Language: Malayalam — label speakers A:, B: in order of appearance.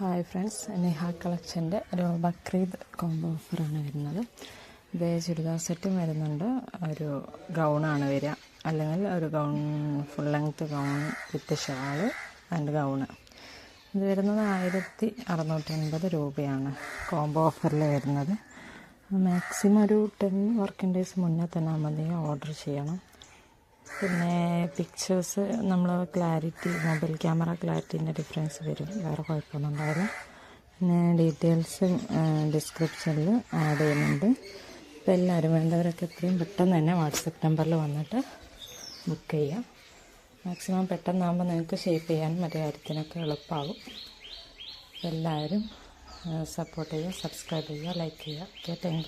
A: ഹായ് ഫ്രണ്ട്സ് നെഹ കളക്ഷന്റെ ഒരു ബക്രീദ് കോംബോ ഓഫറാണ് വരുന്നത്. ഇത് ചുരിദാർ സെറ്റും വരുന്നുണ്ട്. ഒരു ഗൗണാണ് വരിക. അല്ലെങ്കിൽ ഒരു gown full length gown with shawl and gown ഇത് വരുന്നത് ആയിരത്തി അറുന്നൂറ്റി അൻപത് രൂപയാണ് കോംബോ ഓഫറിൽ വരുന്നത്. മാക്സിമം ഒരു ടെൻ വർക്കിംഗ് ഡേയ്സ് മുന്നേ തന്നെ മതി ഓർഡർ ചെയ്യണം. പിന്നെ പിക്ചേഴ്സ് നമ്മൾ ക്ലാരിറ്റി മൊബൈൽ ക്യാമറ ക്ലാരിറ്റീന്റെ ഡിഫറൻസ് വരും. വേറെ കുഴപ്പമൊന്നും ഉണ്ടാവില്ല പിന്നെ ഡീറ്റെയിൽസ് ഡിസ്ക്രിപ്ഷനിൽ ആഡ് ചെയ്യുന്നുണ്ട്. അപ്പോൾ എല്ലാവരും വേണ്ടവരൊക്കെ എത്രയും പെട്ടെന്ന് തന്നെ വാട്സപ്പ് നമ്പറിൽ വന്നിട്ട് ബുക്ക് ചെയ്യാം. മാക്സിമം പെട്ടെന്നാകുമ്പോൾ നിങ്ങൾക്ക് ഷേപ്പ് ചെയ്യാനും മറ്റു കാര്യത്തിനൊക്കെ എളുപ്പമാകും എല്ലാവരും സപ്പോർട്ട് ചെയ്യുക സബ്സ്ക്രൈബ് ചെയ്യുക ലൈക്ക് ചെയ്യുക. Okay thank